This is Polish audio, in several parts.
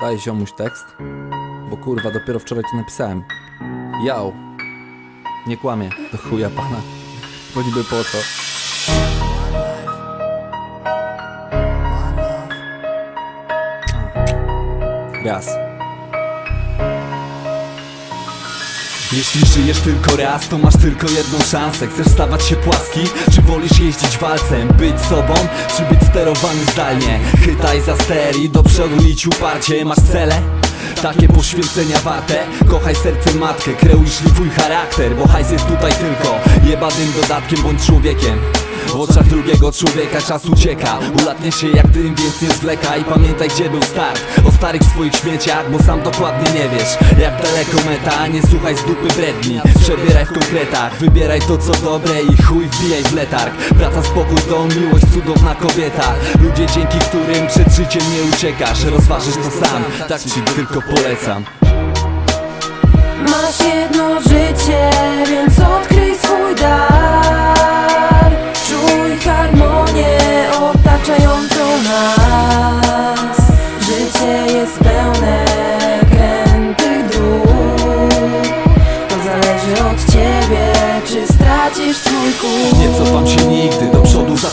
Daj ziomuś tekst, bo kurwa dopiero wczoraj to napisałem. Jał. Nie kłamie, do chuja pana. Bo niby po co? Raz. Jeśli żyjesz tylko raz, to masz tylko jedną szansę Chcesz stawać się płaski, czy wolisz jeździć walcem? Być sobą, czy być sterowany zdalnie? Chytaj za ster i do przodu idź uparcie Masz cele? Takie poświęcenia warte Kochaj serce matkę, kreuj szlifuj charakter Bo hajs jest tutaj tylko jebanym dodatkiem bądź człowiekiem w oczach drugiego człowieka czas ucieka. Ulatnie się jak dym, więc nie zwlekaj Pamiętaj gdzie był start. O starych swoich śmieciach, bo sam dokładnie nie wiesz. Jak daleko meta, nie słuchaj z dupy bredni. Przebieraj w konkretach, wybieraj to co dobre I chuj wbijaj w letarg. Praca, spokój, dom, miłość, cudowna kobieta. Ludzie dzięki którym przed życiem nie uciekasz. Rozważysz to sam, tak ci tylko polecam. Masz jedno życie, nas. Życie jest pełne krętych dróg. To zależy od ciebie, czy stracisz swój kurs Nie cofam się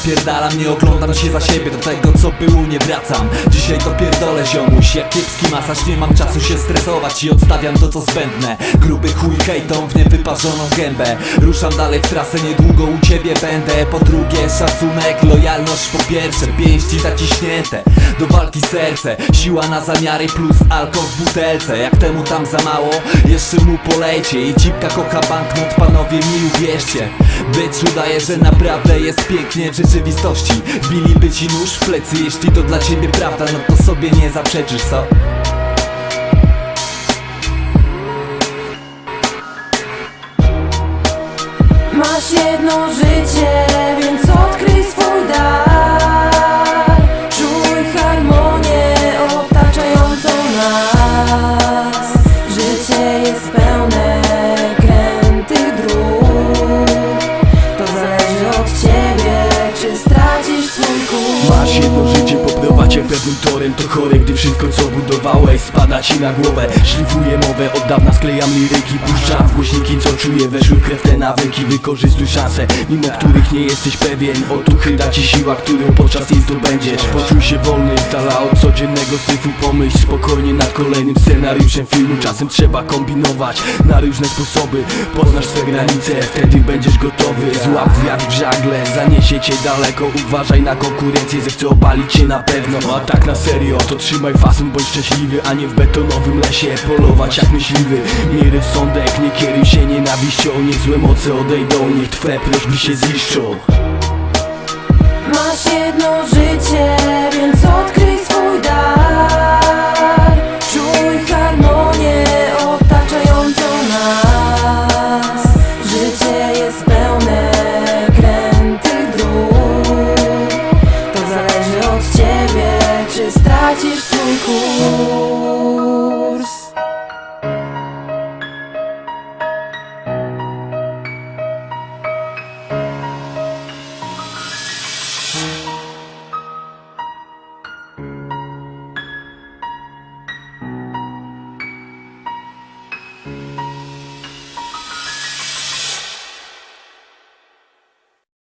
przodu zapierdalam Nie oglądam się za siebie, do tego co było nie wracam. Dzisiaj to pierdolę ziomuś, jak kiepski masaż. Nie mam czasu się stresować i odstawiam to co zbędne. Gruby chuj hejtą w niewyparzoną gębę. Ruszam dalej w trasę, niedługo u ciebie będę. Po drugie szacunek, lojalność po pierwsze. Pięści zaciśnięte, do walki serce. Siła na zamiary plus alkohol w butelce. Jak temu tam za mało, jeszcze mu polejcie. I cipka kocha banknot, panowie mi uwierzcie. Być udaje, że naprawdę jest pięknie. W rzeczywistości Biliby ci nóż w plecy, jeśli to dla ciebie prawda No to sobie nie zaprzeczysz, co? Masz jedno życie, Masz jedno życie, poprowadź jak pewnym torem. To chore, gdy wszystko co budowałeś spada ci na głowę. Szlifuję mowę, od dawna sklejam liryki. Puszczam w głośniki, co czuję, weszły krew te nawyki Wykorzystuj szanse, mimo których nie jesteś pewien Otuchy da ci siła, którą podczas niej zdobędziesz Poczuj się wolny, z dala od codziennego syfu Pomyśl spokojnie nad kolejnym scenariuszem filmu. Czasem trzeba kombinować na różne sposoby. Poznasz swe granice, wtedy będziesz gotowy Złap wiatr w żagle, zaniesie cię daleko. Uważaj na konkurencję, zechce obalić cię na pewno. A tak na serio, to trzymaj fason, bądź szczęśliwy A nie w betonowym lesie, polować jak myśliwy Miej rozsądek, nie kieruj się nienawiścią Niech złe moce odejdą, niech twe prośby się ziszczą